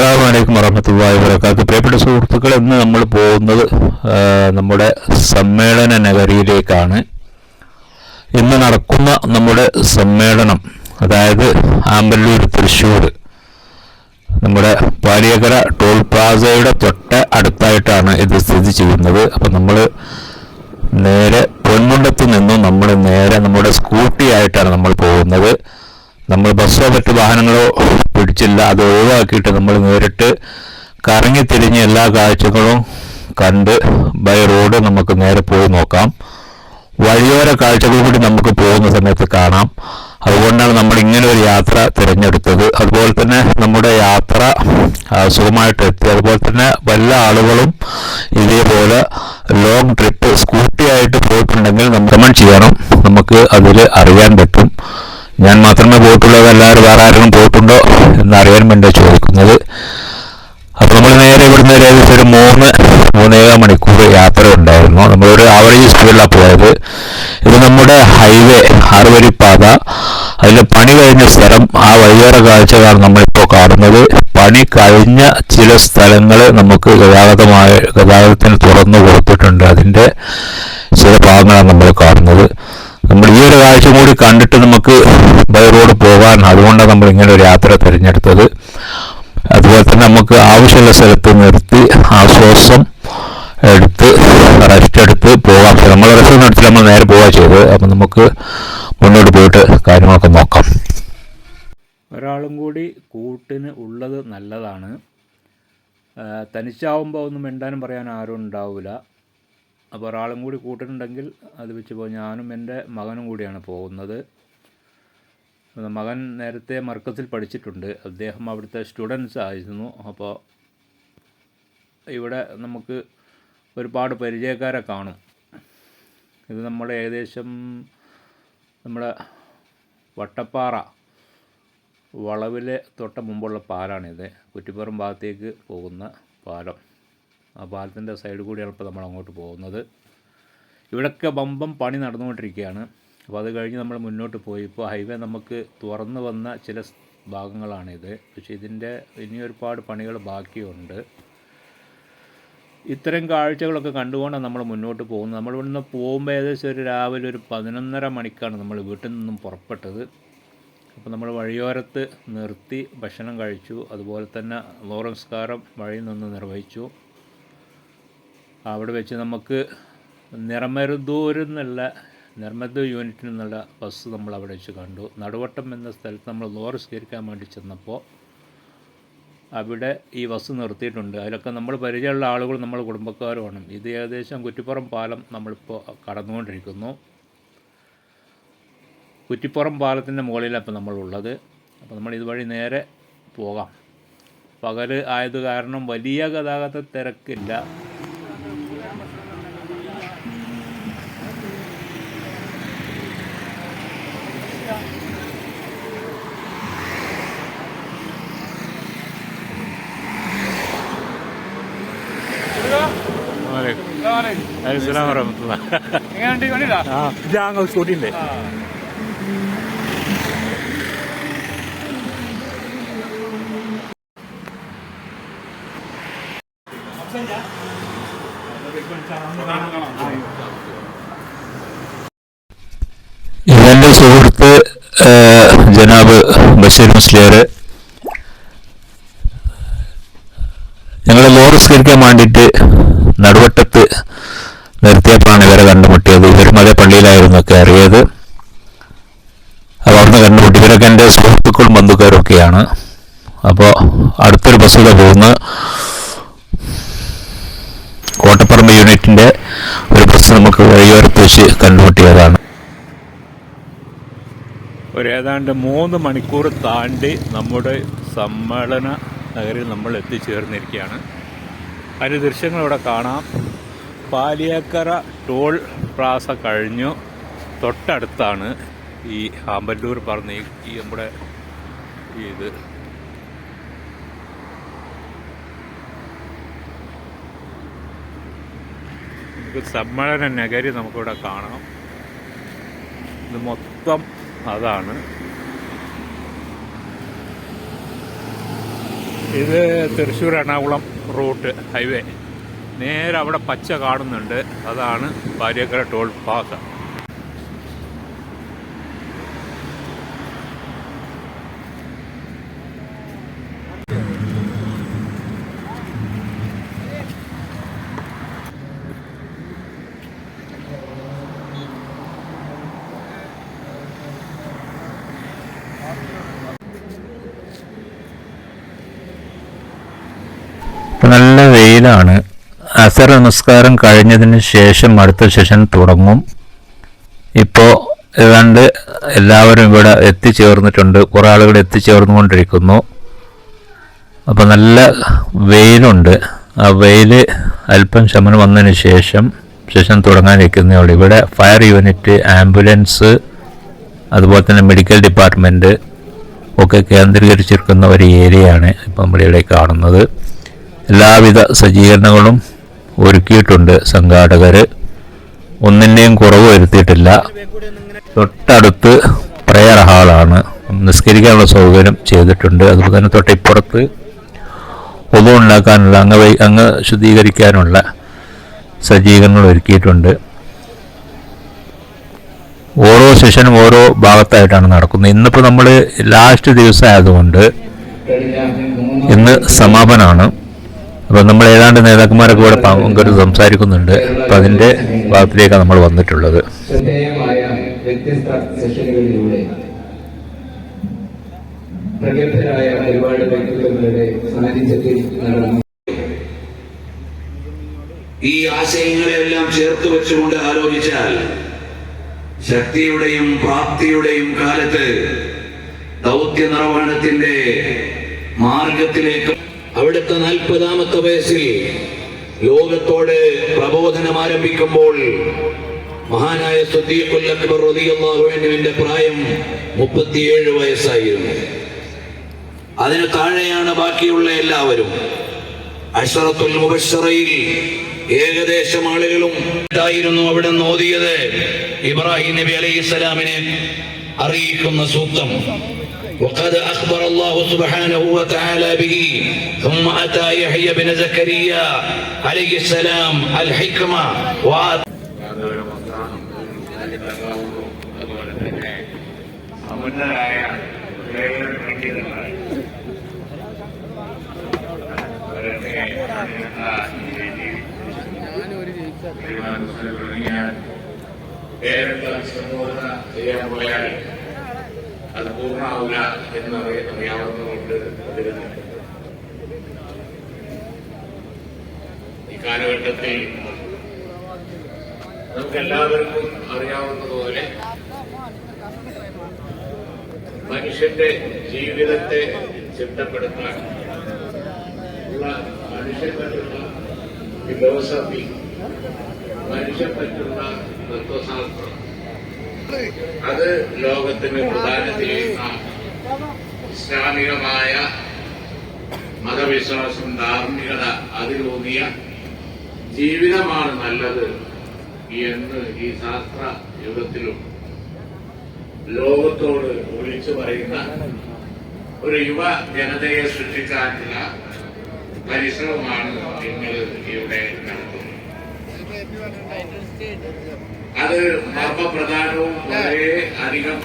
അസ്സാം വലൈക്കും വറഹമത്തല്ലാഹി വബർക്കാത്ത് പ്രിയപ്പെട്ട സുഹൃത്തുക്കൾ ഇന്ന് നമ്മൾ പോകുന്നത് നമ്മുടെ സമ്മേളന നഗരിയിലേക്കാണ്. ഇന്ന് നടക്കുന്ന നമ്മുടെ സമ്മേളനം അതായത് ആമ്പല്ലൂർ തൃശ്ശൂർ നമ്മുടെ പാലിയകര ടോൾ പ്ലാസയുടെ തൊട്ട് അടുത്തായിട്ടാണ് ഇത് സ്ഥിതി ചെയ്യുന്നത്. അപ്പം നമ്മൾ നേരെ പൊന്മുണ്ടത്ത് നിന്നും നമ്മൾ നേരെ നമ്മുടെ സ്കൂട്ടിയായിട്ടാണ് നമ്മൾ പോകുന്നത്. നമ്മൾ ബസ്സോ മറ്റു വാഹനങ്ങളോ പിടിച്ചില്ല അത് ഒഴിവാക്കിയിട്ട് നമ്മൾ നേരിട്ട് കറങ്ങി തിരിഞ്ഞ് എല്ലാ കാഴ്ചകളും കണ്ട് ബൈ റോഡ് നമുക്ക് നേരെ പോയി നോക്കാം. വഴിയോര കാഴ്ചകൾ കൂടി നമുക്ക് പോകുന്ന സമയത്ത് കാണാം. അതുകൊണ്ടാണ് നമ്മൾ ഇങ്ങനെ ഒരു യാത്ര തിരഞ്ഞെടുത്തത്. അതുപോലെ തന്നെ നമ്മുടെ യാത്ര സുഖമായിട്ട് എത്തി. അതുപോലെ തന്നെ വല്ല ആളുകളും ഇതേപോലെ ലോങ് ട്രിപ്പ് സ്കൂട്ടിയായിട്ട് പോയിട്ടുണ്ടെങ്കിൽ നമ്മൾ ചെയ്യണം. നമുക്ക് അതിൽ അറിയാൻ പറ്റും. ഞാൻ മാത്രമേ പോയിട്ടുള്ളൂ എല്ലാവരും വേറെ ആരെങ്കിലും പോയിട്ടുണ്ടോ എന്നറിയാൻ വേണ്ടി ചോദിക്കുന്നത്. അപ്പോൾ നമ്മൾ നേരെ ഇവിടുന്ന് ഒരു ഏകദേശം ഒരു മൂന്ന് മൂന്നേകാൽ മണിക്കൂർ യാത്ര ഉണ്ടായിരുന്നു. നമ്മളൊരു ആവറേജ് സ്പീഡിലാണ് പോയത്. ഇത് നമ്മുടെ ഹൈവേ ആറുവരിപ്പാത. അതിൽ പണി കഴിഞ്ഞ സ്ഥലം ആ വഴിയോര കാഴ്ചകളാണ് നമ്മളിപ്പോൾ കാണുന്നത്. പണി കഴിഞ്ഞ ചില സ്ഥലങ്ങൾ നമുക്ക് ഗതാഗതമായ ഗതാഗതത്തിന് തുറന്നു കൊടുത്തിട്ടുണ്ട്. അതിന്റെ ചില ഭാഗങ്ങളാണ് നമ്മൾ കാണുന്നത്. നമ്മൾ ഈ ഒരു കാഴ്ച കൂടി കണ്ടിട്ട് നമുക്ക് ബൈ റോഡ് പോകാൻ അതുകൊണ്ടാണ് നമ്മൾ ഇങ്ങനെ ഒരു യാത്ര തിരഞ്ഞെടുത്തത്. അതുപോലെ തന്നെ നമുക്ക് ആവശ്യമുള്ള സ്ഥലത്ത് നിർത്തി ആശ്വാസം എടുത്ത് റെസ്റ്റ് എടുത്ത് പോകാം. നമ്മൾ റെസ്റ്റ് എടുത്തില്ല നമ്മൾ നേരെ പോവുക ചെയ്തത്. അപ്പം നമുക്ക് മുന്നോട്ട് പോയിട്ട് കാര്യങ്ങളൊക്കെ നോക്കാം. ഒരാളും കൂടി കൂട്ടിന് ഉള്ളത് നല്ലതാണ്. തനിച്ചാവുമ്പോൾ ഒന്നും മിണ്ടാനും പറയാൻ ആരും ഉണ്ടാവില്ല അപ്പോൾ ഒരാളും കൂടി കൂട്ടിനുണ്ടെങ്കിൽ അത് വെച്ച് പോകും ഞാനും എന്റെ മകനും കൂടിയാണ് പോകുന്നത്. മകൻ നേരത്തെ മർക്കസിൽ പഠിച്ചിട്ടുണ്ട്. അദ്ദേഹം അവിടുത്തെ സ്റ്റുഡൻസ് ആയിരുന്നു. അപ്പോൾ ഇവിടെ നമുക്ക് ഒരുപാട് പരിചയക്കാരെ കാണും. ഇത് നമ്മൾ ഏകദേശം നമ്മുടെ വട്ടപ്പാറ വളവിലെ തൊട്ട മുമ്പുള്ള പാലാണിത് കുറ്റിപ്പുറം ഭാഗത്തേക്ക് പോകുന്ന പാലം. പാലത്തിന്റെ സൈഡ് കൂടിയാണ് ഇപ്പോൾ നമ്മൾ അങ്ങോട്ട് പോകുന്നത്. ഇവിടെയൊക്കെ ബമ്പം പണി നടന്നുകൊണ്ടിരിക്കുകയാണ്. അപ്പോൾ അത് കഴിഞ്ഞ് നമ്മൾ മുന്നോട്ട് പോയി. ഇപ്പോൾ ഹൈവേ നമുക്ക് തുറന്നു വന്ന ചില ഭാഗങ്ങളാണിത്. പക്ഷേ ഇതിന്റെ ഇനി ഒരുപാട് പണികൾ ബാക്കിയുണ്ട്. ഇത്തരം കാഴ്ചകളൊക്കെ കണ്ടുകൊണ്ടാണ് നമ്മൾ മുന്നോട്ട് പോകുന്നത്. നമ്മൾ ഇവിടുന്ന് പോകുമ്പോൾ ഏകദേശം ഒരു രാവിലെ ഒരു പതിനൊന്നര മണിക്കാണ് നമ്മൾ വീട്ടിൽ നിന്നും പുറപ്പെട്ടത്. അപ്പോൾ നമ്മൾ വഴിയോരത്ത് നിർത്തി ഭക്ഷണം കഴിച്ചു. അതുപോലെ തന്നെ ലോറൻസ്കാരം വഴി നിന്ന് നിർവഹിച്ചു. അവിടെ വെച്ച് നമുക്ക് നിറമരുതൂർ എന്നുള്ള നിർമ്മദൂർ യൂണിറ്റിൽ നിന്നുള്ള ബസ് നമ്മൾ അവിടെ വെച്ച് കണ്ടു. നടുവട്ടം എന്ന സ്ഥലത്ത് നമ്മൾ ലോറി സ്വീകരിക്കാൻ വേണ്ടി ചെന്നപ്പോൾ അവിടെ ഈ ബസ് നിർത്തിയിട്ടുണ്ട്. അതിലൊക്കെ നമ്മൾ പരിചയമുള്ള ആളുകൾ നമ്മൾ കുടുംബക്കാരുമാണ്. ഇത് ഏകദേശം കുറ്റിപ്പുറം പാലം നമ്മളിപ്പോൾ കടന്നുകൊണ്ടിരിക്കുന്നു. കുറ്റിപ്പുറം പാലത്തിന്റെ മുകളിലാണ് ഇപ്പോൾ നമ്മളുള്ളത്. അപ്പോൾ നമ്മൾ ഇതുവഴി നേരെ പോകാം. പകൽ ആയത് കാരണം വലിയ ഗതാഗത തിരക്കില്ല. സ്കൂട്ടിന്റെ ഇതെന്റെ സുഹൃത്ത് ജനാബ് ബഷീർ മുസ്ലിയാർ ഞങ്ങൾ ലോറിസ്കരിക്കാൻ വേണ്ടിയിട്ട് നടുവട്ടത്ത് നിർത്തിയപ്പോഴാണ് ഇവരെ കണ്ടുമുട്ടിയത്. ഇവരും അതേ പള്ളിയിലായിരുന്നു കയറിയത്. അപ്പോൾ അവിടുന്ന് കണ്ടുമുട്ടി. ഇവരൊക്കെ എന്റെ സുഹൃത്തുക്കളും ബന്ധുക്കാരും ഒക്കെയാണ് അപ്പോൾ അടുത്തൊരു ബസ്സിലാണ് പോകുന്ന കോട്ടപ്പറമ്പ് യൂണിറ്റിന്റെ ഒരു ബസ് നമുക്ക് വഴിയോരത്ത് വെച്ച് കണ്ടുമുട്ടിയതാണ്. ഒരു ഏതാണ്ട് മൂന്ന് മണിക്കൂർ താണ്ടി നമ്മുടെ സമ്മേളന നഗരിൽ നമ്മൾ എത്തിച്ചേർന്നിരിക്കുകയാണ്. അതിന്റെ ദൃശ്യങ്ങൾ ഇവിടെ കാണാം. പാലിയേക്കര ടോൾ പ്ലാസ കഴിഞ്ഞു. തൊട്ടടുത്താണ് ഈ ആമ്പല്ലൂർ പറഞ്ഞ ഈ നമ്മുടെ ഇത്. നമുക്ക് സമ്മേളന നഗരി നമുക്കിവിടെ കാണാം ഇത് മൊത്തം അതാണ്. ഇത് തൃശ്ശൂർ എറണാകുളം റൂട്ട് ഹൈവേ. നേരെ അവിടെ പച്ച കാണുന്നുണ്ട്. അതാണ് ഭാര്യക്കര ടോൾ പ്ലാസ. നല്ല വെയിലാണ്. അസർ നമസ്കാരം. കഴിഞ്ഞതിന് ശേഷം അടുത്ത സെഷൻ തുടങ്ങും. ഇപ്പോൾ ഏതാണ്ട് എല്ലാവരും ഇവിടെ എത്തിച്ചേർന്നിട്ടുണ്ട്. കുറേ ആളുകൾ എത്തിച്ചേർന്നുകൊണ്ടിരിക്കുന്നു. അപ്പോൾ നല്ല വെയിലുണ്ട്. ആ വെയിൽ അല്പം ശമനം വന്നതിന് ശേഷം സെഷൻ തുടങ്ങാനിരിക്കുന്നേ ഇവിടെ ഫയർ യൂണിറ്റ് ആംബുലൻസ് അതുപോലെ തന്നെ മെഡിക്കൽ ഡിപ്പാർട്ട്മെന്റ് ഒക്കെ കേന്ദ്രീകരിച്ചിരിക്കുന്ന ഒരു ഏരിയയാണ് ഇപ്പം നമ്മളിവിടെ കാണുന്നത്. എല്ലാവിധ സജ്ജീകരണങ്ങളും ഒരുക്കിയിട്ടുണ്ട് സംഘാടകർ ഒന്നിന്റെയും കുറവ് വരുത്തിയിട്ടില്ല. തൊട്ടടുത്ത് പ്രയർ ഹാളാണ്. നിസ്കരിക്കാനുള്ള സൗകര്യം ചെയ്തിട്ടുണ്ട്. അതുപോലെ തന്നെ തൊട്ടിപ്പുറത്ത് ഒതു ഉണ്ടാക്കാനുള്ള അങ്ങ് അങ്ങ് ശുദ്ധീകരിക്കാനുള്ള സജ്ജീകരണങ്ങൾ ഒരുക്കിയിട്ടുണ്ട്. ഓരോ സെഷനും ഓരോ ഭാഗത്തായിട്ടാണ് നടക്കുന്നത്. ഇന്നിപ്പോൾ നമ്മൾ ലാസ്റ്റ് ദിവസം ആയതുകൊണ്ട് ഇന്ന് സമാപനമാണ്. അപ്പം നമ്മൾ ഏതാണ്ട് നേതാക്കന്മാരൊക്കെ ഇവിടെ പങ്കെടുത്ത് സംസാരിക്കുന്നുണ്ട്. അപ്പം അതിന്റെ ഭാഗത്തിലേക്കാണ് നമ്മൾ വന്നിട്ടുള്ളത്. വ്യത്യസ്ത സെഷനുകളിലൂടെ പ്രഗത്ഭരായ ഒരുപാട് വ്യക്തിത്വങ്ങളുടെ സാന്നിധ്യത്തിൽ നടന്നു. ഈ ആശയങ്ങളെല്ലാം ചേർത്ത് വെച്ചുകൊണ്ട് ആലോചിച്ചാൽ ശക്തിയുടെയും പ്രാപ്തിയുടെയും കാലത്ത് ദൗത്യ നിർവഹണത്തിന്റെ മാർഗത്തിലേക്ക് അവിടുത്തെ നാൽപ്പതാമത്തെ വയസ്സിൽ ലോകത്തോട് പ്രബോധനം ആരംഭിക്കുമ്പോൾ മഹാനായ സുദ്ദീഖുൽ അക്ബർ പ്രായം മുപ്പത്തിയേഴ് വയസ്സായിരുന്നു. അതിന് താഴെയാണ് ബാക്കിയുള്ള എല്ലാവരും. അഷറത്തുൽ മുബശ്ശറയിൽ ഏകദേശം ആളുകളും ഉണ്ടായിരുന്നു അവിടെ ഓതിയത് ഇബ്രാഹിം നബി അലൈഹി സ്വലാമിനെ അറിയിക്കുന്ന സൂക്തം. وقد أخبر الله سبحانه وتعالى به ثم أتى يحيى بن زكريا عليه السلام الحكمة وآت അതുപോലെ തന്നെ സമുന്നതരായ പണ്ഡിതന്മാർ അവരൊക്കെ ആ ഈ വേദിയിൽ തീരുമാനങ്ങൾ തുടങ്ങിയ പേരെടുത്ത സംബോധന ചെയ്യാൻ പോയാൽ അത് പൂർണമാവില്ല എന്ന് അറിയ- അറിയാവുന്നതുകൊണ്ട് അതിരുന്നുണ്ട് ഈ കാലഘട്ടത്തിൽ നമുക്ക് എല്ലാവർക്കും അറിയാവുന്നതുപോലെ മനുഷ്യന്റെ ജീവിതത്തെ ചിട്ടപ്പെടുത്താൻ ഉള്ള മനുഷ്യൻ പറ്റുന്ന ഫിലോസഫി മനുഷ്യൻ പറ്റുന്ന തത്വശാസ്ത്രം അത് ലോകത്തിന് പ്രധാനം ചെയ്യുന്ന ഇസ്ലാമികമായ മതവിശ്വാസം ധാർമ്മികത അതിലൂന്നിയ ജീവിതമാണ് നല്ലത് എന്ന് ഈ ശാസ്ത്ര യുഗത്തിലും ലോകത്തോട് വിളിച്ചു പറയുന്ന ഒരു യുവ ജനതയെ സൃഷ്ടിക്കാനുള്ള പരിശ്രമമാണ് നിങ്ങൾ ഇവിടെ നടത്തുന്നത് അത് മർമ്മപ്രധാനവും വളരെ അധികം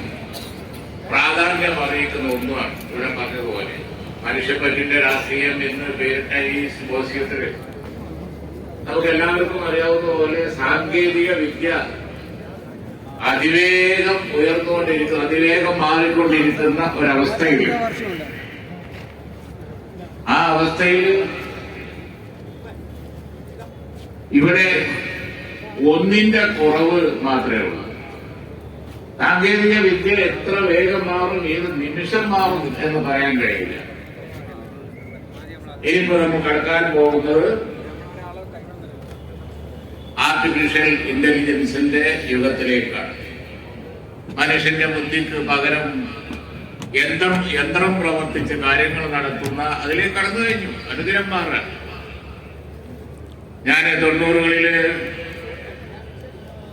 പ്രാധാന്യം അറിയിക്കുന്ന ഒന്നുമാണ്. ഇവിടെ പറഞ്ഞതുപോലെ മനുഷ്യപ്പറ്റിന്റെ രാഷ്ട്രീയം എന്ന് പേരിട്ട ഈ സിംബോസിയത്തിൽ നമുക്ക് എല്ലാവർക്കും അറിയാവുന്ന പോലെ സാങ്കേതിക വിദ്യ അതിവേഗം ഉയർന്നുകൊണ്ടിരിക്കുന്ന അതിവേഗം മാറിക്കൊണ്ടിരിക്കുന്ന ഒരവസ്ഥയിൽ ആ അവസ്ഥയിൽ ഇവിടെ ഒന്നിന്റെ കുറവ് മാത്രമേ ഉള്ളൂ. സാങ്കേതിക വിദ്യ എത്ര വേഗം മാറും ഏത് നിമിഷം മാറും എന്ന് പറയാൻ കഴിയില്ല. ഇനിയിപ്പോ നമ്മൾ കടക്കാൻ പോകുന്നത് ആർട്ടിഫിഷ്യൽ ഇന്റലിജൻസിന്റെ യുഗത്തിലേക്കാണ്. മനുഷ്യന്റെ ബുദ്ധിക്ക് പകരം യന്ത്രം യന്ത്രം പ്രവർത്തിച്ച് കാര്യങ്ങൾ നടത്തുന്ന അതിലേക്ക് കടന്നു കഴിഞ്ഞു. അനുഗ്രഹം മാറാൻ ഞാൻ തൊണ്ണൂറുകളിൽ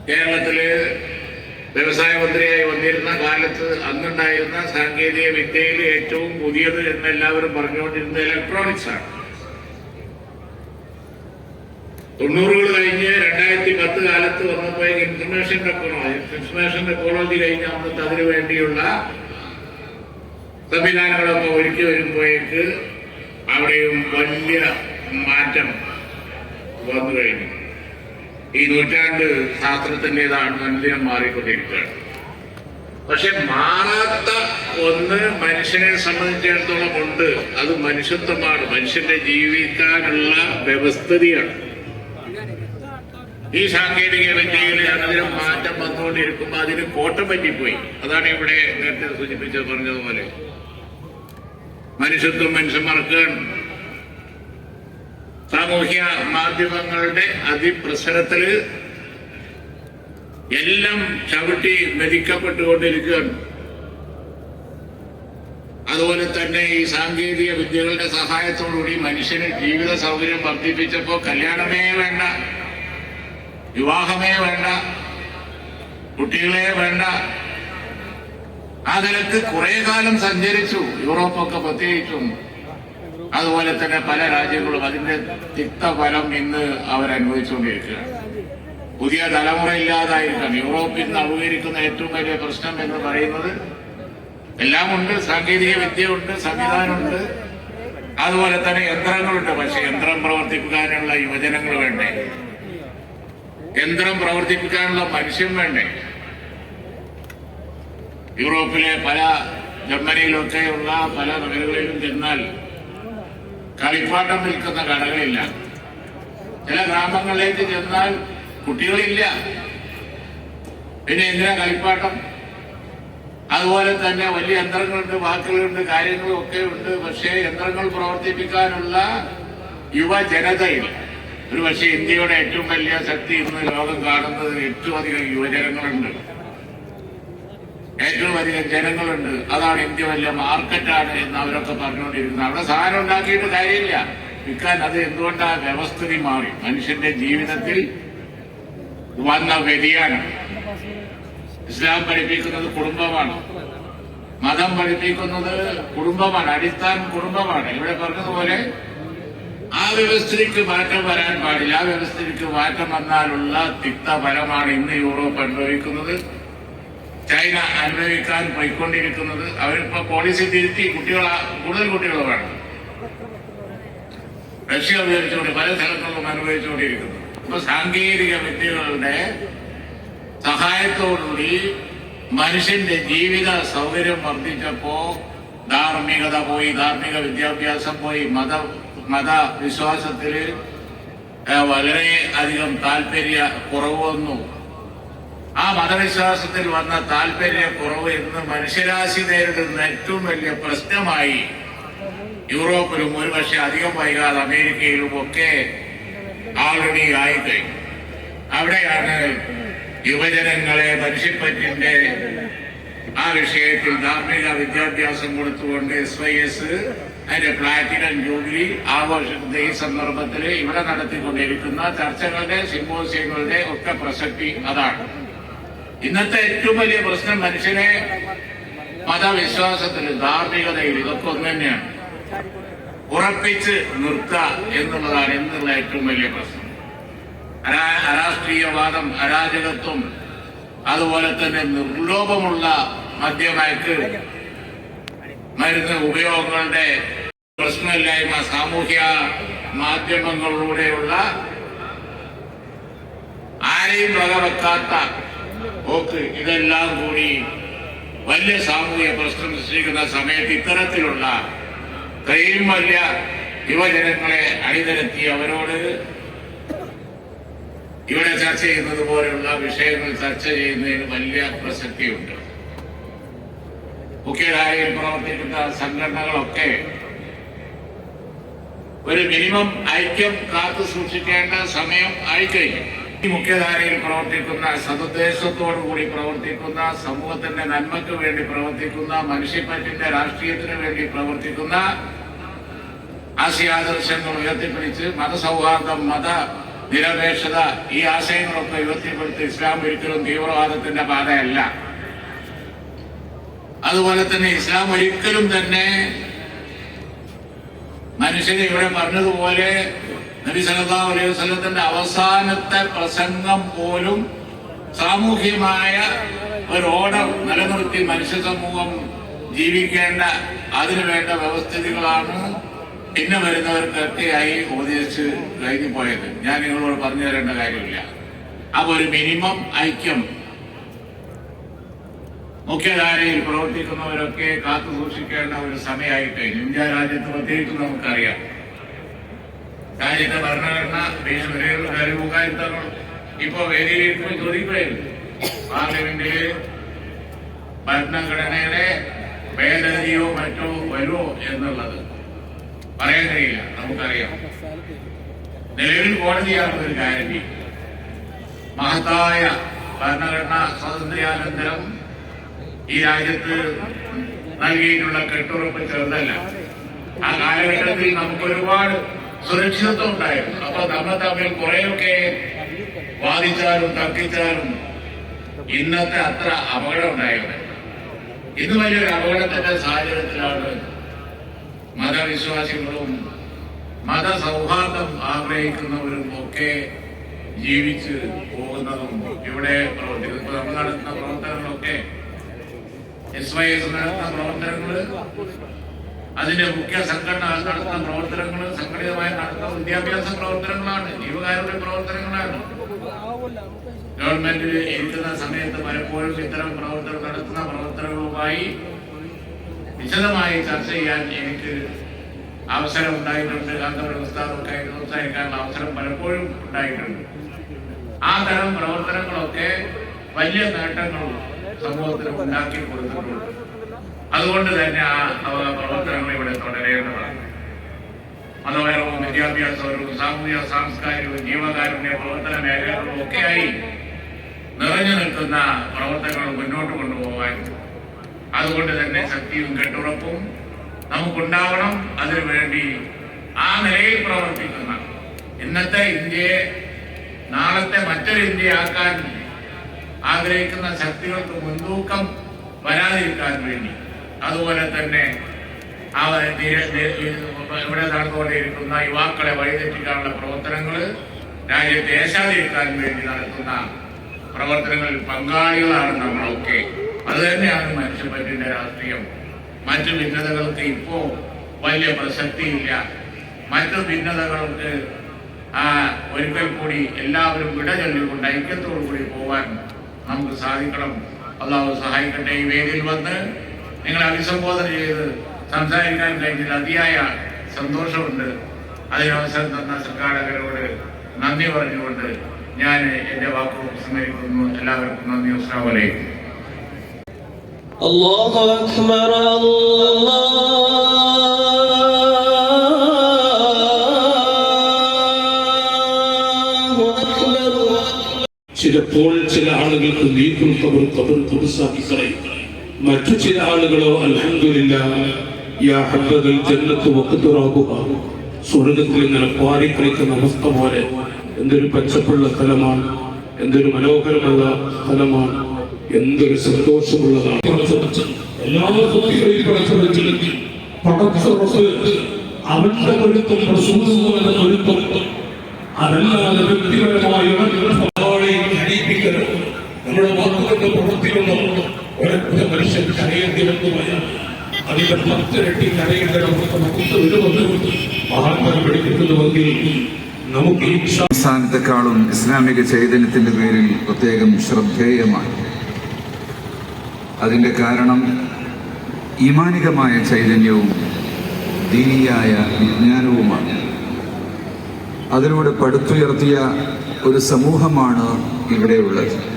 കേരളത്തിൽ വ്യവസായ മന്ത്രിയായി വന്നിരുന്ന കാലത്ത് അന്നുണ്ടായിരുന്ന സാങ്കേതിക വിദ്യയിൽ ഏറ്റവും പുതിയത് എന്ന് എല്ലാവരും പറഞ്ഞുകൊണ്ടിരുന്നത് ഇലക്ട്രോണിക്സ് ആണ്. തൊണ്ണൂറുകൾ കഴിഞ്ഞ് രണ്ടായിരത്തി പത്ത് കാലത്ത് വന്നപ്പോൾ ഇൻഫർമേഷൻ ടെക്നോളജി ഇൻഫർമേഷൻ ടെക്നോളജി കഴിഞ്ഞ വന്നിട്ട് അതിനു വേണ്ടിയുള്ള സംവിധാനങ്ങളൊക്കെ ഒരുക്കി വരുമ്പോഴേക്ക് അവിടെയും വലിയ മാറ്റം വന്നു കഴിഞ്ഞു. ഈ നൂറ്റാണ്ട് ശാസ്ത്രത്തിന്റെതാണ് മനുഷ്യൻ മാറിക്കൊണ്ടിരിക്കുകയാണ് പക്ഷെ മാറാത്ത ഒന്ന് മനുഷ്യനെ സംബന്ധിച്ചിടത്തോളം ഉണ്ട്. അത് മനുഷ്യത്വമാണ്. മനുഷ്യന്റെ ജീവിക്കാനുള്ള വ്യവസ്ഥിതിയാണ്. ഈ സാങ്കേതിക വിദ്യയിൽ അതിന് മാറ്റം വന്നുകൊണ്ടിരിക്കുമ്പോൾ അതിന് കോട്ടം പറ്റിപ്പോയി. അതാണ് ഇവിടെ നേരത്തെ സൂചിപ്പിച്ചത് പറഞ്ഞതുപോലെ. മനുഷ്യത്വം മനുഷ്യൻ മറക്കുകയാണ് സാമൂഹ്യ മാധ്യമങ്ങളുടെ അതിപ്രസരത്തിൽ എല്ലാം ചവിട്ടി മെതിക്കപ്പെട്ടുകൊണ്ടിരിക്കുകയാണ്. അതുപോലെ തന്നെ ഈ സാങ്കേതിക വിദ്യകളുടെ സഹായത്തോടുകൂടി മനുഷ്യന് ജീവിത സൗകര്യം വർദ്ധിപ്പിച്ചപ്പോ കല്യാണമേ വേണ്ട വിവാഹമേ വേണ്ട കുട്ടികളെ വേണ്ട. ആ നിലയ്ക്ക് കുറെ കാലം സഞ്ചരിച്ചു യൂറോപ്പൊക്കെ പ്രത്യേകിച്ചും. അതുപോലെ തന്നെ പല രാജ്യങ്ങളും അതിന്റെ തിക്തഫലം ഇന്ന് അവരനുഭവിച്ചുകൊണ്ടിരിക്കുകയാണ്. പുതിയ തലമുറ ഇല്ലാതായിരിക്കണം യൂറോപ്പിൽ നിന്ന് അഭിമുഖീകരിക്കുന്ന ഏറ്റവും വലിയ പ്രശ്നം എന്ന് പറയുന്നത് എല്ലാം ഉണ്ട് സാങ്കേതിക വിദ്യ ഉണ്ട് സംവിധാനമുണ്ട്. അതുപോലെ തന്നെ യന്ത്രങ്ങളുണ്ട്. പക്ഷെ യന്ത്രം പ്രവർത്തിപ്പിക്കാനുള്ള യുവജനങ്ങൾ വേണ്ടേ? യന്ത്രം പ്രവർത്തിപ്പിക്കാനുള്ള മനുഷ്യൻ വേണ്ടേ? യൂറോപ്പിലെ പല ജർമ്മനിയിലൊക്കെയുള്ള പല നഗരങ്ങളിലും ചെന്നാൽ കളിപ്പാട്ടം വിൽക്കുന്ന കടകളില്ല. ചില ഗ്രാമങ്ങളിലേക്ക് ചെന്നാൽ കുട്ടികളില്ല. പിന്നെ എന്തിനാ കളിപ്പാട്ടം? അതുപോലെ തന്നെ വലിയ യന്ത്രങ്ങളുണ്ട് വാക്കുകളുണ്ട് കാര്യങ്ങളും ഒക്കെ ഉണ്ട്. പക്ഷേ യന്ത്രങ്ങൾ പ്രവർത്തിപ്പിക്കാനുള്ള യുവജനതയിൽ ഒരു പക്ഷേ ഇന്ത്യയുടെ ഏറ്റവും വലിയ ശക്തി ഇന്ന് ലോകം കാണുന്നത് ഏറ്റവും അധികം യുവജനങ്ങളുണ്ട്. ഏറ്റവും അധികം ജനങ്ങളുണ്ട്. അതാണ് ഇന്ത്യ വലിയ മാർക്കറ്റാണ് എന്ന് അവരൊക്കെ പറഞ്ഞുകൊണ്ടിരിക്കുന്നത് അവിടെ സാധനം ഉണ്ടാക്കിയിട്ട് കാര്യമില്ല. വിൽക്കാൻ അത് എന്തുകൊണ്ടാണ് വ്യവസ്ഥിതി മാറി? മനുഷ്യന്റെ ജീവിതത്തിൽ വന്ന വ്യതിയാനം. ഇസ്ലാം പഠിപ്പിക്കുന്നത് കുടുംബമാണ്. മതം പഠിപ്പിക്കുന്നത് കുടുംബമാണ്. അടിസ്ഥാനം കുടുംബമാണ്. ഇവിടെ പറഞ്ഞതുപോലെ ആ വ്യവസ്ഥയ്ക്ക് മാറ്റം വരാൻ പാടില്ല. ആ വ്യവസ്ഥയ്ക്ക് മാറ്റം വന്നാലുള്ള തിക്തഫലമാണ് ഇന്ന് യൂറോപ്പ് അനുഭവിക്കുന്നത്. ചൈന അനുഭവിക്കാൻ പോയിക്കൊണ്ടിരിക്കുന്നത്. അവരിപ്പോ പോളിസി തിരുത്തി കുട്ടികളാ കൂടുതൽ കുട്ടികൾ വേണം. റഷ്യ ഉപയോഗിച്ചുകൊണ്ട് പല സ്ഥലങ്ങളിലും അനുഭവിച്ചുകൊണ്ടിരിക്കുന്നു. ഇപ്പൊ സാങ്കേതിക വിദ്യകളുടെ സഹായത്തോടുകൂടി മനുഷ്യന്റെ ജീവിത സൗകര്യം വർദ്ധിച്ചപ്പോ ധാർമ്മികത പോയി ധാർമ്മിക വിദ്യാഭ്യാസം പോയി മത മത വിശ്വാസത്തിൽ ഏഹ്, വളരെ അധികം താല്പര്യ കുറവ് വന്നു. ആ മതവിശ്വാസത്തിൽ വന്ന താല്പര്യ കുറവ് ഇന്ന് മനുഷ്യരാശി നേരിടുന്ന ഏറ്റവും വലിയ പ്രശ്നമായി യൂറോപ്പിലും ഒരുപക്ഷെ അധികം വൈകാതെ അമേരിക്കയിലും ഒക്കെ ആൾറെഡി ആയിക്കഴിഞ്ഞു. അവിടെയാണ് യുവജനങ്ങളെ മനുഷ്യപ്പറ്റിന്റെ ആ വിഷയത്തിൽ ധാർമ്മിക വിദ്യാഭ്യാസം കൊടുത്തുകൊണ്ട് എസ് വൈ എസ് അതിന്റെ പ്ലാറ്റിനം ജൂബിലി ആഘോഷത്തിന്റെ ഈ സന്ദർഭത്തിൽ ഇവിടെ നടത്തിക്കൊണ്ടിരിക്കുന്ന ചർച്ചകളുടെ സിംബോസിയങ്ങളുടെ ഒക്കെ പ്രസക്തി അതാണ്. ഇന്നത്തെ ഏറ്റവും വലിയ പ്രശ്നം മനുഷ്യനെ മതവിശ്വാസത്തിൽ ധാർമ്മികതയിൽ ഇതൊക്കെ ഒന്ന് തന്നെയാണ്. ഉറപ്പിച്ച് നിർത്തുക എന്നുള്ളതാണ് ഇന്നുള്ള ഏറ്റവും വലിയ പ്രശ്നം. അരാ- അരാഷ്ട്രീയവാദം അരാജകത്വം അതുപോലെ തന്നെ നിർലോഭമുള്ള മദ്യമയക്ക് മരുന്ന് ഉപയോഗങ്ങളുടെ പ്രശ്നമില്ലായ്മ സാമൂഹ്യ മാധ്യമങ്ങളിലൂടെയുള്ള ആരെയും വകവെക്കാത്ത പോക്ക് ഇതെല്ലാം കൂടി വലിയ സാമൂഹിക പ്രശ്നം സൃഷ്ടിക്കുന്ന സമയത്ത് ഇത്തരത്തിലുള്ള ഇത്രയും വലിയ യുവജനങ്ങളെ അണിനിരത്തി അവരോട് ഇവിടെ ചർച്ച ചെയ്യുന്നത് പോലെയുള്ള വിഷയങ്ങൾ ചർച്ച ചെയ്യുന്നതിന് വലിയ പ്രസക്തിയുണ്ട്. മുഖ്യധാരയിൽ പ്രവർത്തിക്കുന്ന സംഘടനകളൊക്കെ ഒരു മിനിമം ഐക്യം കാത്തു സൂക്ഷിക്കേണ്ട സമയം ആയിക്കഴിഞ്ഞു. മുഖ്യധാരയിൽ പ്രവർത്തിക്കുന്ന സതുദ്ദേശത്തോടുകൂടി പ്രവർത്തിക്കുന്ന സമൂഹത്തിന്റെ നന്മയ്ക്ക് വേണ്ടി പ്രവർത്തിക്കുന്ന മനുഷ്യപ്പറ്റിന്റെ രാഷ്ട്രീയത്തിന് വേണ്ടി പ്രവർത്തിക്കുന്ന ആശയാദർശങ്ങൾ ഉയർത്തിപ്പിടിച്ച് മതസൗഹാർദ്ദം മത നിരപേക്ഷത ഈ ആശയങ്ങളൊക്കെ ഉയർത്തിപ്പെടുത്തി ഇസ്ലാം ഒരിക്കലും തീവ്രവാദത്തിന്റെ പാതയല്ല. അതുപോലെ തന്നെ ഇസ്ലാം ഒരിക്കലും തന്നെ മനുഷ്യനെ ഇവിടെ പറഞ്ഞതുപോലെ നബി സല്ലല്ലാഹു അലൈഹി അവസാനത്തെ പ്രസംഗം പോലും സാമൂഹ്യമായ ഒരു ഓർഡർ നിലനിർത്തി മനുഷ്യ സമൂഹം ജീവിക്കേണ്ട അതിനു വേണ്ട വ്യവസ്ഥിതികളാണ് പിന്നെ വരുന്നവർക്കൊക്കെയായി ഉപദേശിച്ച് കഴിഞ്ഞു പോയത്. ഞാൻ നിങ്ങളോട് പറഞ്ഞു തരേണ്ട കാര്യമില്ല. അപ്പൊ ഒരു മിനിമം ഐക്യം. മുഖ്യധാരയിൽ പ്രവർത്തിക്കുന്നവരൊക്കെ കാത്തു സൂക്ഷിക്കേണ്ട ഒരു സമയമായി കഴിഞ്ഞു ഇന്ത്യ രാജ്യത്ത് പ്രത്യേകിച്ച് നമുക്കറിയാം. രാജ്യത്തെ ഭരണഘടന ഭീഷണിയുള്ള ഇപ്പൊ ഇപ്പോ വേദിയിലിരിക്കുമ്പോൾ ഭരണഘടനയുടെ ഭേദഗതിയോ മറ്റോ വരുമോ എന്നുള്ളത് പറയാൻ കഴിയില്ല നമുക്കറിയാം. നിലവിൽ കോടതിയാണ് ഒരു ഗ്യാരണ്ടി. മഹത്തായ ഭരണഘടന സ്വാതന്ത്ര്യാനന്തരം ഈ രാജ്യത്ത് നൽകിയിട്ടുള്ള കെട്ടുറപ്പ് ചെറുതല്ല. ആ കാലഘട്ടത്തിൽ നമുക്ക് ഒരുപാട് സുരക്ഷിതത്വം ഉണ്ടായിരുന്നു അപ്പൊ നമ്മൾ തമ്മിൽ കുറെയൊക്കെ വാദിച്ചാലും തർക്കിച്ചാലും ഇന്നത്തെ അത്ര അപകടം ഉണ്ടായിരുന്നു ഇന്ന് വലിയൊരു അപകടത്തിന്റെ സാഹചര്യത്തിലാണ് മതവിശ്വാസികളും മതസൗഹാർദ്ദം ആഗ്രഹിക്കുന്നവരും ഒക്കെ ജീവിച്ച് പോകുന്നതും ഇവിടെ പ്രവർത്തിക്കുന്നത് നമ്മൾ നടത്തുന്ന പ്രവർത്തനങ്ങളൊക്കെ എസ് വൈ എസ് നടത്തുന്ന പ്രവർത്തനങ്ങൾ അതിന്റെ മുഖ്യ സംഘടന നടത്തുന്ന പ്രവർത്തനങ്ങൾ സംഘടിതമായി നടത്തുന്ന വിദ്യാഭ്യാസ പ്രവർത്തനങ്ങളാണ് ജീവകാരുടെ പ്രവർത്തനങ്ങളാണ്. ഗവൺമെന്റ് ഇരിക്കുന്ന സമയത്ത് പലപ്പോഴും ഇത്തരം പ്രവർത്തനം നടത്തുന്ന പ്രവർത്തനങ്ങളുമായി വിശദമായി ചർച്ച ചെയ്യാൻ എനിക്ക് അവസരം ഉണ്ടായിട്ടുണ്ട് കാന്തപുരം ഉസ്താദൊക്കെ സംസാരിക്കാനുള്ള അവസരം പലപ്പോഴും ഉണ്ടായിട്ടുണ്ട്. ആ തരം പ്രവർത്തനങ്ങളൊക്കെ വലിയ നേട്ടങ്ങൾ സമൂഹത്തിന് ഉണ്ടാക്കി കൊടുത്തിട്ടുണ്ട്. അതുകൊണ്ട് തന്നെ ആ പ്രവർത്തനങ്ങൾ ഇവിടെ തുടരേണ്ടതാണ്. മതപരവും വിദ്യാഭ്യാസപരവും സാമൂഹിക സാംസ്കാരികവും ജീവകാരുണ്യ പ്രവർത്തന മേഖലകളും ഒക്കെയായി നിറഞ്ഞു നിൽക്കുന്ന പ്രവർത്തനങ്ങൾ മുന്നോട്ട് കൊണ്ടുപോകാൻ അതുകൊണ്ട് തന്നെ ശക്തിയും കെട്ടുറപ്പും നമുക്കുണ്ടാവണം. അതിനുവേണ്ടി ആ നിലയിൽ പ്രവർത്തിക്കുന്ന ഇന്നത്തെ ഇന്ത്യയെ നാളത്തെ മറ്റൊരു ഇന്ത്യയാക്കാൻ ആഗ്രഹിക്കുന്ന ശക്തികൾക്ക് മുൻതൂക്കം വരാതിരിക്കാൻ വേണ്ടി അതുപോലെ തന്നെ തീരെ- ഇവിടെ നടന്നുകൊണ്ടിരിക്കുന്ന യുവാക്കളെ വഴിതെറ്റിക്കാനുള്ള പ്രവർത്തനങ്ങൾ രാജ്യത്തെ ഏശാതിരിക്കാൻ വേണ്ടി നടത്തുന്ന പ്രവർത്തനങ്ങളിൽ പങ്കാളികളാണ് നമ്മളൊക്കെ. അത് തന്നെയാണ് മനുഷ്യപ്പറ്റിന്റെ രാഷ്ട്രീയം. മറ്റു ഭിന്നതകൾക്ക് ഇപ്പോ വലിയ പ്രസക്തിയില്ല. മറ്റു ഭിന്നതകൾക്ക് ആ ഒരിക്കൽ കൂടി എല്ലാവരും വിടചൊല്ലിക്കൊണ്ട് ഐക്യത്തോടു കൂടി പോവാൻ നമുക്ക് സാധിക്കണം. അള്ളാഹു സഹായിക്കട്ടെ. ഈ വേദിയിൽ വന്ന് നിങ്ങളെ അഭിസംബോധന ചെയ്ത് സംസാരിക്കാൻ കഴിഞ്ഞതിൽ അതിയായ സന്തോഷമുണ്ട് അതിനവസരം തന്ന സംഘാടകരോട് നന്ദി പറഞ്ഞുകൊണ്ട് ഞാൻ എന്റെ വാക്കുകൾ ഉപസംഹരിക്കുന്നു എല്ലാവർക്കും നന്ദി അസ്സാം വലൈക്കും الله أكبر الله أكبر ചിലപ്പോൾ ചില ആളുകൾക്ക് നീക്കും കബർ കബർ കുറിസാക്കി കളയും മറ്റു ചില ആളുകളോ അലഹമില്ല സ്വർഗത്തിൽ ഇങ്ങനെ പാറി കളിക്കുന്ന അവസ്ഥ പോലെ എന്തൊരു പച്ചപ്പുള്ള സ്ഥലമാണ് എന്തൊരു മനോഹരമുള്ള സ്ഥലമാണ് എന്തൊരു സന്തോഷമുള്ളതാണ്. അവന്റെ നമ്മുടെ ഒരൊറ്റ മനുഷ്യൻ കരയേണ്ടി പോയാൽ അതിന്റെ പത്തിരട്ടി കരയേണ്ട നമുക്ക് നമുക്ക് വരുമെന്ന് മഹാത്മാ സംസ്ഥാനത്തെക്കാളും ഇസ്ലാമിക ചൈതന്യത്തിന്റെ പേരിൽ പ്രത്യേകം ശ്രദ്ധേയമായി അതിന്റെ കാരണം ഈമാനികമായ ചൈതന്യവും ദീനിയായ വിജ്ഞാനവുമാണ്. അതിലൂടെ പടുത്തുയർത്തിയ ഒരു സമൂഹമാണ് ഇവിടെയുള്ളത്.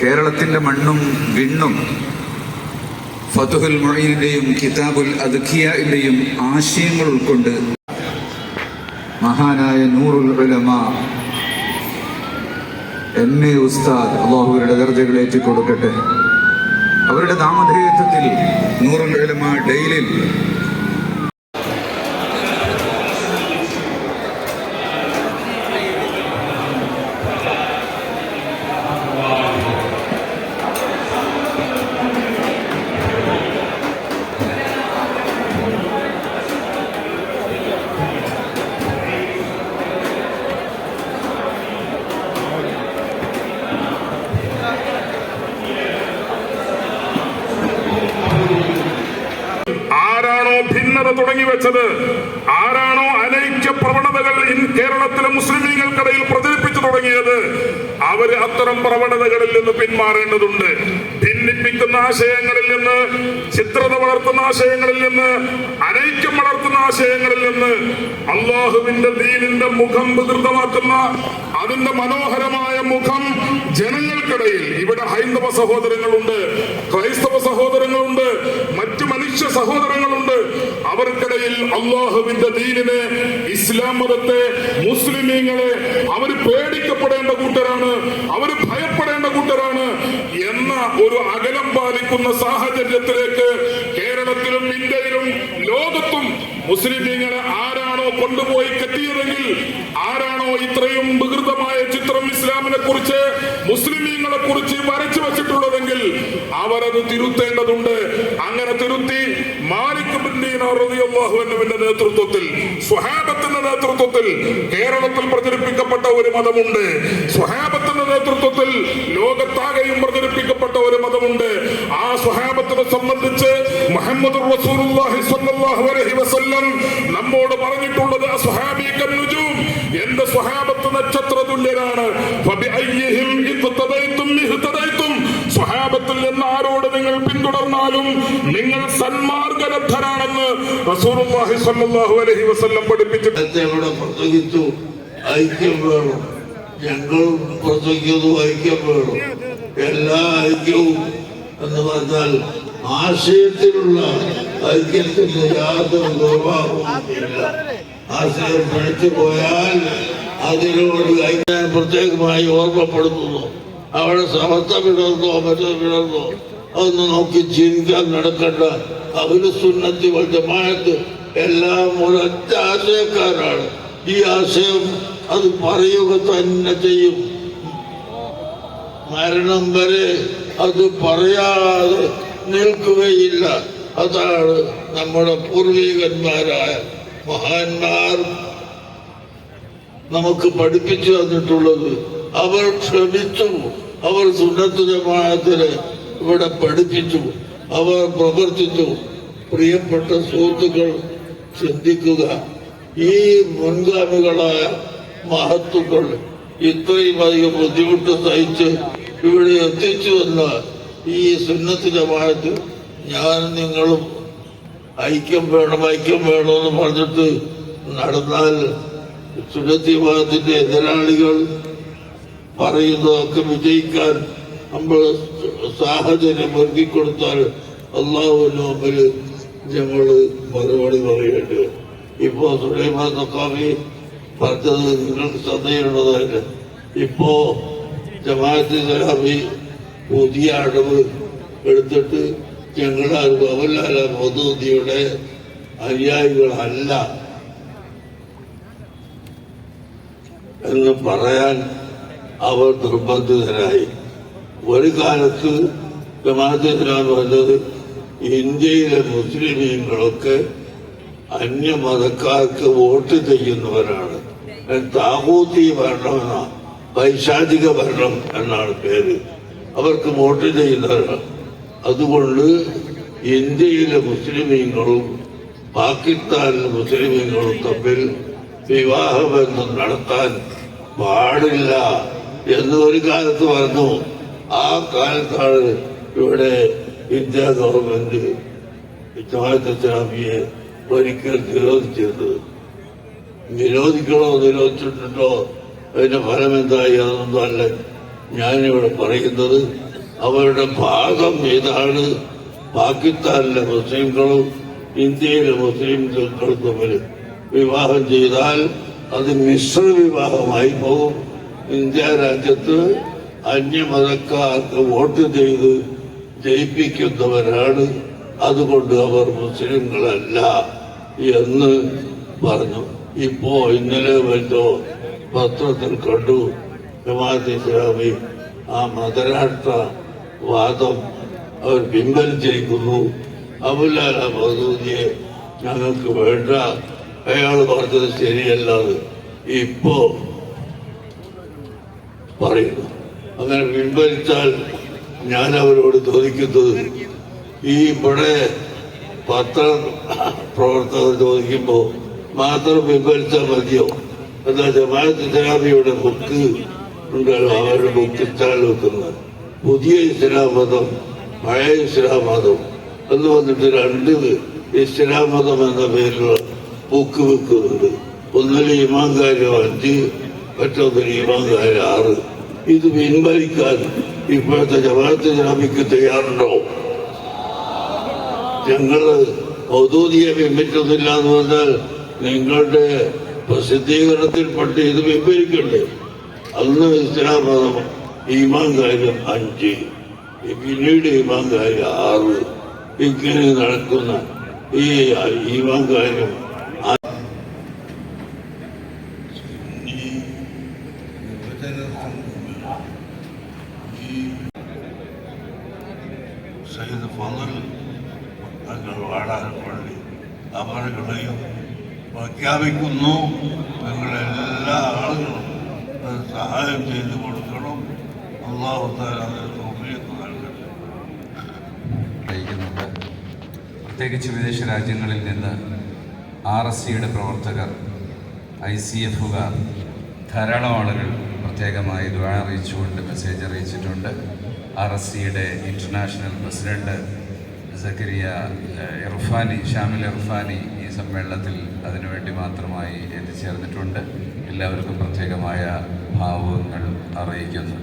കേരളത്തിന്റെ മണ്ണും വിണ്ണും ഫതുഹുൽ മൊഴീന്റെയും കിതാബുൽ അദ്ഖിയന്റെയും ആശയങ്ങൾ ഉൾക്കൊണ്ട് മഹാനായ നൂറുൽ ഉലമ എം എ ഉസ്താദ് അള്ളാഹുവരുടെ ദർജകൾ ഏറ്റുകൊടുക്കട്ടെ അവരുടെ നാമധേയത്വത്തിൽ നൂറുൽ ഉലമ ഡെയിലിൽ തുടങ്ങി വെച്ചത് ആരാണോ അനൈക്യ പ്രവണതകൾ കേരളത്തിലെ മുസ്ലിം ലീഗുകൾക്കിടയിൽ പ്രചരിപ്പിച്ചു തുടങ്ങിയത് അവർ അത്തരം പ്രവണതകളിൽ നിന്ന് പിന്മാറേണ്ടതുണ്ട്. ഭിന്നിപ്പിക്കുന്ന ആശയങ്ങളിൽ നിന്ന് ചിത്രത വളർത്തുന്ന ആശയങ്ങളിൽ നിന്ന് അനൈക്യം വളർത്തുന്ന ആശയങ്ങളിൽ നിന്ന് അള്ളാഹുവിന്റെ ദീനിന്റെ മുഖം വികൃതമാക്കുന്ന അതിന്റെ മനോഹരമായ മുഖം ജനങ്ങൾക്കിടയിൽ ഇവിടെ ഹൈന്ദവ സഹോദരങ്ങളുണ്ട് ക്രൈസ്തവ സഹോദരങ്ങളുണ്ട് മനുഷ്യ സഹോദരങ്ങളുണ്ട്. അവർക്കിടയിൽ അള്ളാഹുവിന്റെ ദീനിനെ ഇസ്ലാം മതത്തെ മുസ്ലിമീങ്ങളെ അവർ പേടിക്കപ്പെടേണ്ട കൂട്ടരാണ് അവർ ഭയപ്പെടേണ്ട കൂട്ടരാണ് എന്ന ഒരു അകലം പാലിക്കുന്ന സാഹചര്യത്തിലേക്ക് കേരളത്തിലും ഇന്ത്യയിലും ലോകത്തും മുസ്ലിമീങ്ങളെ ആരാണോ കൊണ്ടുപോയി കെട്ടിയതെങ്കിൽ ആരാണോ ഇത്രയും വികൃതമായ ചിത്രം ഇസ്ലാമിനെ കുറിച്ച് മുസ്ലിമീങ്ങളെ കുറിച്ച് വരച്ചു വെച്ചിട്ടുള്ളതെങ്കിൽ അവരത് തിരുത്തേണ്ടതുണ്ട്. അങ്ങനെ തിരുത്തി നേതൃത്വത്തിൽ നേതൃത്വത്തിൽ കേരളത്തിൽ പ്രചരിപ്പിക്കപ്പെട്ട ഒരു മതമുണ്ട്. സ്വഹാബത്തിന്റെ നേതൃത്വത്തിൽ ലോകത്താകെയും പ്രചരിപ്പിക്കപ്പെട്ട ഒരു മതമുണ്ട്. ആ സ്വഹാബത്തിനെ സംബന്ധിച്ച് മുഹമ്മദ് നമ്മോട് പറഞ്ഞിട്ടുള്ളത് എന്റെ സ്വഹാബത്ത് നക്ഷത്ര തുല്യരാണ് സ്വഹാബത്തിൽ നിന്ന് ആരോട് നിങ്ങൾ പിന്തുടർന്നാലും നിങ്ങൾ സന്മാർഗരഥരാണെന്ന് റസൂലുള്ളാഹി സ്വല്ലല്ലാഹു അലൈഹി വസല്ലം പഠിപ്പിച്ചിട്ടുണ്ട്. പ്രസംഗിച്ചു. ഐക്യം വേണം. ഞങ്ങൾ പ്രസംഗിക്കുന്നു ഐക്യം വേണം. എല്ലാ ഐക്യവും എന്ന് പറഞ്ഞാൽ ആശയത്തിലുള്ള ഐക്യത്തിന് യാതൊരു നിർവാഹവും ഇല്ല ആശയം പിഴച്ചു പോയാൽ അതിനോട് ഐക്യം പ്രത്യേകമായി ഓർമ്മപ്പെടുത്തുന്നു. അവിടെ സമത്വം വിടർന്നോ മറ്റോ വിടർന്നോ അതൊന്ന് നോക്കി ചിന്തിക്കാൻ നടക്കണ്ട. അവർ സുന്നത്തി ജമാഅത്ത് എല്ലാം ഒരൊറ്റ ആശയക്കാരാണ്. ഈ ആശയം അത് പറയുക തന്നെ ചെയ്യും. മരണം വരെ അത് പറയാതെ നിൽക്കുകയില്ല. അതാണ് നമ്മുടെ പൂർവികന്മാരായ മഹാന്മാർ നമുക്ക് പഠിപ്പിച്ചു തന്നിട്ടുള്ളത്. അവർ ക്ഷമിച്ചു. അവർ സുന്നത്ത് ജമാഅത്തിനെ ഇവിടെ പഠിപ്പിച്ചു. അവർ പ്രവർത്തിച്ചു. പ്രിയപ്പെട്ട സുഹൃത്തുക്കൾ ചിന്തിക്കുക. ഈ മുൻഗാമികളായ മഹത്തുക്കൾ ഇത്രയും അധികം ബുദ്ധിമുട്ട് സഹിച്ച് ഇവിടെ എത്തിച്ചു എന്ന ഈ സുന്നത്ത് ജമാഅത്ത് ഞാൻ നിങ്ങളും ഐക്യം വേണം ഐക്യം വേണമെന്ന് പറഞ്ഞിട്ട് നടന്നാൽ സുന്നത്തി വിഭാഗത്തിന്റെ എതിരാളികൾ പറയുന്നതൊക്കെ വിജയിക്കാൻ നമ്മൾ സാഹചര്യം ഒരുക്കി കൊടുത്താൽ അള്ളാഹുവിന് മുമ്പിൽ ഞങ്ങൾ മറുപടി പറയേണ്ടി വരും. ഇപ്പോ സുലൈമാൻ സക്കാഫി പറഞ്ഞത് നിങ്ങൾക്ക് ശ്രദ്ധയുള്ളതല്ല ഇപ്പോ ജമാഅത്ത് ഇസ്ലാമി പുതിയ അടവ് എടുത്തിട്ട് ഞങ്ങൾ ബഹുലാല മോദൂദിയുടെ അനുയായികളല്ല എന്ന് പറയാൻ അവർ നിർബന്ധിതരായി. ഒരു കാലത്ത് ജമാഅത്ത് ഇസ്ലാം പറഞ്ഞത് ഇന്ത്യയിലെ മുസ്ലിമീങ്ങളൊക്കെ അന്യമതക്കാർക്ക് വോട്ട് ചെയ്യുന്നവരാണ്. താകൂത്തി ഭരണമെന്ന പൈശാചിക ഭരണം എന്നാണ് പേര്. അവർക്ക് വോട്ട് ചെയ്യുന്നവരാണ്. അതുകൊണ്ട് ഇന്ത്യയിലെ മുസ്ലിമീങ്ങളും പാകിസ്ഥാനിലെ മുസ്ലിമീങ്ങളും തമ്മിൽ വിവാഹബന്ധം നടത്താൻ പാടില്ല. എന്ന് ഒരു കാലത്ത് പറഞ്ഞു. ആ കാലത്താണ് ഇവിടെ ഇന്ത്യ ഗവൺമെന്റ് ജമാഅത്ത് ഇസ്ലാമിയെ ഒരിക്കൽ നിരോധിച്ചത്. നിരോധിക്കണോ നിരോധിച്ചിട്ടുണ്ടോ? അതിന്റെ ഫലം എന്തായി അതൊന്നുമല്ല ഞാനിവിടെ പറയുന്നത്. അവരുടെ ഭാഗം ഏതാണ് പാകിസ്ഥാനിലെ മുസ്ലിംകളും ഇന്ത്യയിലെ മുസ്ലിംകളും തമ്മിൽ വിവാഹം ചെയ്താൽ അത് മിശ്ര വിവാഹമായി പോകും. ഇന്ത്യ രാജ്യത്ത് അന്യമതക്കാർക്ക് വോട്ട് ചെയ്ത് ജയിപ്പിക്കുന്നവരാണ്. അതുകൊണ്ട് അവർ മുസ്ലിങ്ങളല്ല എന്ന് പറഞ്ഞു. ഇപ്പോ ഇന്നലെ വല്ലോ പത്രത്തിൽ കണ്ടു. ജമാഅത്ത് ഇസ്ലാമി ആ മതരാഷ്ട്ര വാദം അവർ പിൻവലിച്ചിരിക്കുന്നു അബുലാല മസൂദിയെ ഞങ്ങൾക്ക് വേണ്ട. അയാൾ പറഞ്ഞത് ശരിയല്ലാതെ ഇപ്പോ പറയുന്നു. അങ്ങനെ പിൻവലിച്ചാൽ ഞാൻ അവരോട് ചോദിക്കുന്നത് ഈ ഇവിടെ പത്ര പ്രവർത്തകർ ചോദിക്കുമ്പോൾ മാത്രം പിൻവലിച്ചാൽ മതിയോ? എന്നാൽ ജമാഅത്ത് ഇസ്ലാമിയുടെ ബുക്ക് ഉണ്ടല്ലോ അവരുടെ ബുക്ക് ഇസ്ലാം വെക്കുന്നത്. പുതിയ ഇസ്ലാം മതം പഴയ ഇസ്ലാം മതം. എന്ന് വന്നിട്ട് രണ്ട് ഇസ്ലാം മതം എന്ന പേരിലുള്ള ബുക്ക് വെക്കുന്നുണ്ട്. ഒന്നിൽ ഇമാങ്കാര്യം അഞ്ച് മറ്റൊന്നിൽ ഇമാങ്കാര്യം ആറ്. ഇത് പിൻവലിക്കാൻ ഇപ്പോഴത്തെ ജമാഅത്ത് ജാമിക്ക് തയ്യാറുണ്ടോ? ഞങ്ങൾ ഔദ്യോഗിക പിൻപറ്റുന്നില്ല എന്ന് പറഞ്ഞാൽ നിങ്ങളുടെ പ്രസിദ്ധീകരണത്തിൽപ്പെട്ട് ഇത് പിൻവലിക്കണ്ടേ? അന്ന് ഇസ്ലാം മതം ഈമാൻ കാര്യം അഞ്ച് പിന്നീട് ഈമാൻ കാര്യം ആറ്. ഇങ്ങനെ നടക്കുന്ന ഈ ഈമാൻ കാര്യം പ്രഖ്യാപിക്കുന്നു. നിങ്ങളെല്ലാ ആളുകളും സഹായം ചെയ്തു കൊടുക്കണം. പ്രത്യേകിച്ച് വിദേശ രാജ്യങ്ങളിൽ നിന്ന് ആർ എസ് സിയുടെ പ്രവർത്തകർ ഐ സി എഫുകാർ ധാരാളം ആളുകൾ പ്രത്യേകമായി ദ്വാ അറിയിച്ചുകൊണ്ട് മെസ്സേജ് അറിയിച്ചിട്ടുണ്ട്. ആർ എസ് സിയുടെ ഇന്റർനാഷണൽ പ്രസിഡന്റ് സക്കരിയ ഇർഫാനി ഷാമിൽ ഇർഫാനി സമ്മേളനത്തിൽ അതിനുവേണ്ടി മാത്രമായി എത്തിച്ചേർന്നിട്ടുണ്ട്. എല്ലാവർക്കും പ്രത്യേകമായ ഭാവങ്ങൾ അറിയിക്കുന്നു.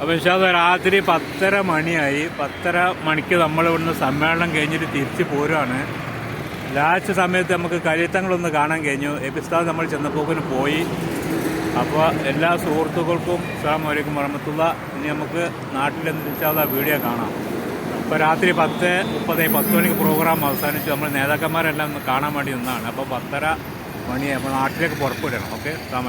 അപ്പോൾ അത് രാത്രി പത്തര മണിയായി. പത്തര മണിക്ക് നമ്മൾ ഇവിടുന്ന് സമ്മേളനം കഴിഞ്ഞിട്ട് തിരിച്ചു പോരുവാണ്. ലാസ്റ്റ് സമയത്ത് നമുക്ക് കരിത്തങ്ങളൊന്ന് കാണാൻ കഴിഞ്ഞു. എപ്പിസ്ഥാൻ നമ്മൾ ചെന്നപ്പോക്കിന് പോയി. അപ്പോൾ എല്ലാ സുഹൃത്തുക്കൾക്കും അസ്സാം വലൈക്കും വറഹമത്തുള്ള. ഇനി നമുക്ക് നാട്ടിൽ ഇൻഷാല്ല വീഡിയോ കാണാം. ഇപ്പോൾ രാത്രി പത്ത് മുപ്പത് പത്ത് മണിക്ക് പ്രോഗ്രാം അവസാനിച്ച്. നമ്മൾ നേതാക്കന്മാരെല്ലാം ഒന്ന് കാണാൻ വേണ്ടി നിന്നാണ്. അപ്പോൾ പത്തര മണി അപ്പോൾ നാട്ടിലേക്ക് പുറപ്പെടണം. ഓക്കെ? അസ്സാം